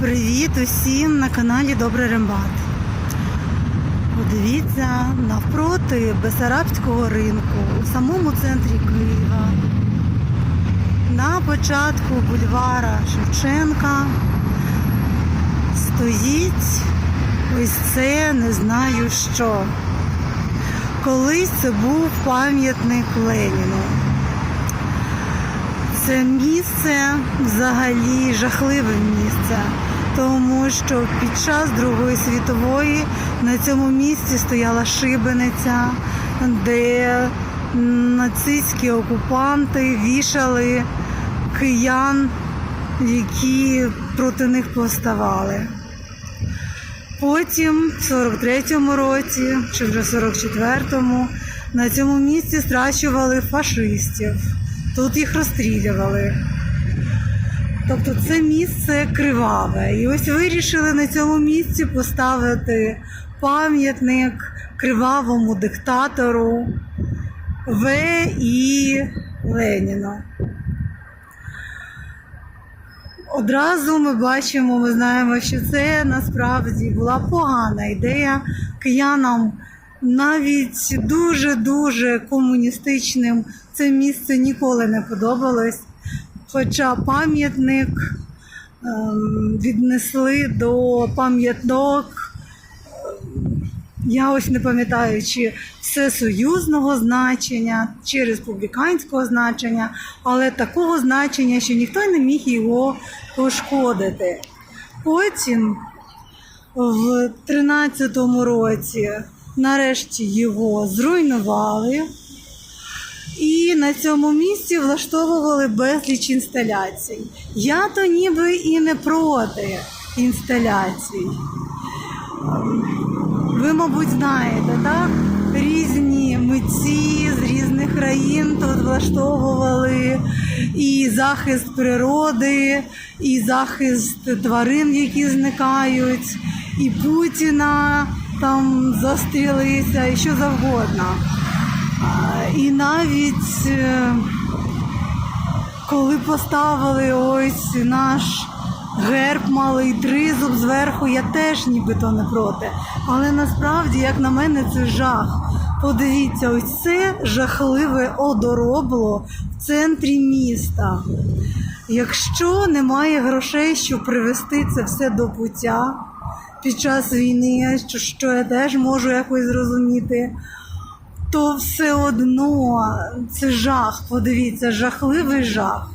Привіт усім на каналі Добрий Рембат. Подивіться навпроти Бесарабського ринку у самому центрі Києва. На початку бульвара Шевченка стоїть ось це не знаю що. Колись це був пам'ятник Леніну. Це місце взагалі жахливе місце, тому що під час Другої світової на цьому місці стояла шибениця, де нацистські окупанти вішали киян, які проти них повставали. Потім, в 43-му році, чи вже в 44-му, на цьому місці страчували фашистів. Тут їх розстрілювали. Тобто це місце криваве. І ось вирішили на цьому місці поставити пам'ятник кривавому диктатору В. І. Леніну. Одразу ми бачимо, ми знаємо, що це насправді була погана ідея киянам навіть дуже-дуже комуністичним це місце ніколи не подобалось. Хоча пам'ятник ем, віднесли до пам'яток, я ось не пам'ятаю, чи всесоюзного значення, чи республіканського значення, але такого значення, що ніхто не міг його пошкодити. Потім в 13-му році нарешті його зруйнували. І на цьому місці влаштовували безліч інсталяцій. Я то ніби і не проти інсталяцій. Ви, мабуть, знаєте, так? Різні митці з різних країн тут влаштовували і захист природи, і захист тварин, які зникають, і Путіна там застрілися, і що завгодно. І навіть е, коли поставили ось наш герб малий тризуб зверху, я теж нібито не проти. Але насправді, як на мене, це жах. Подивіться, ось це жахливе одоробло в центрі міста. Якщо немає грошей, щоб привести це все до пуття під час війни, що я теж можу якось зрозуміти, то все одно це жах. Подивіться, жахливий жах.